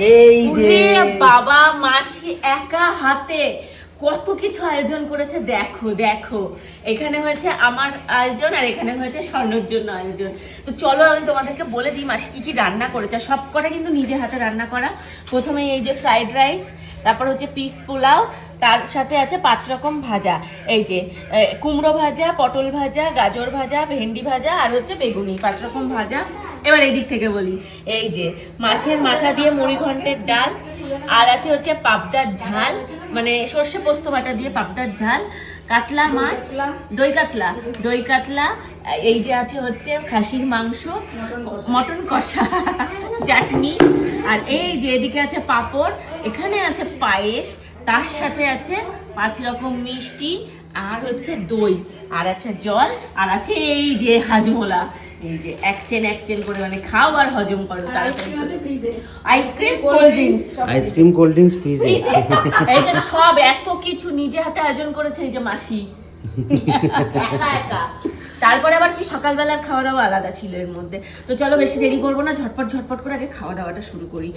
এই যে বাবা, মাসি একা হাতে কত কিছু আয়োজন করেছে, দেখো দেখো। এখানে হয়েছে আমার আয়োজন আর এখানে হয়েছে স্বর্ণর জন্য আয়োজন। তো চলো আমি তোমাদেরকে বলে দিই, মাসি কি কি রান্না করেছে। সব কটা কিন্তু নিজে হাতে রান্না করা। প্রথমে এই যে ফ্রাইড রাইস তারপর হচ্ছে পিস পোলাও তার সাথে আছে পাঁচ রকম ভাজা। এই যে কুমড়ো ভাজা পটল ভাজা গাজর ভাজা ভেন্ডি ভাজা আর হচ্ছে বেগুনি পাঁচ রকম ভাজা। এবার এই দিক থেকে বলি এই যে মাছের মাথা দিয়ে মুড়ি ঘন্টের ডাল আর আছে হচ্ছে পাবদার ঝাল মানে সর্ষে পোস্ত বাটা দিয়ে পাবদার ঝাল কাতলা মাছ দই কাতলা দই কাতলা এই যে আছে হচ্ছে খাসির মাংস মটন কষা চাটনি আর এই যে এদিকে আছে পাঁপড় এখানে আছে পায়েস তার সাথে আছে পাঁচ রকম মিষ্টি আর হচ্ছে দই আর আছে জল আর আছে এই যে হাজমোলা। এই যে এক চেন এক চেন করে মানে খাও আর হজম করো ice cream cold drinks ice cream cold drinks ফ্রিজে এই যে সব এত কিছু নিজে হাতে আয়োজন করেছে এই যে মাসি। একা একা। তারপরে আবার কি সকালবেলার খাওয়া দাওয়া আলাদা ছিল এর মধ্যে। তো চলো বেশি দেরি করব না, ঝটপট ঝটপট করে আগে খাওয়া দাওয়াটা শুরু করি।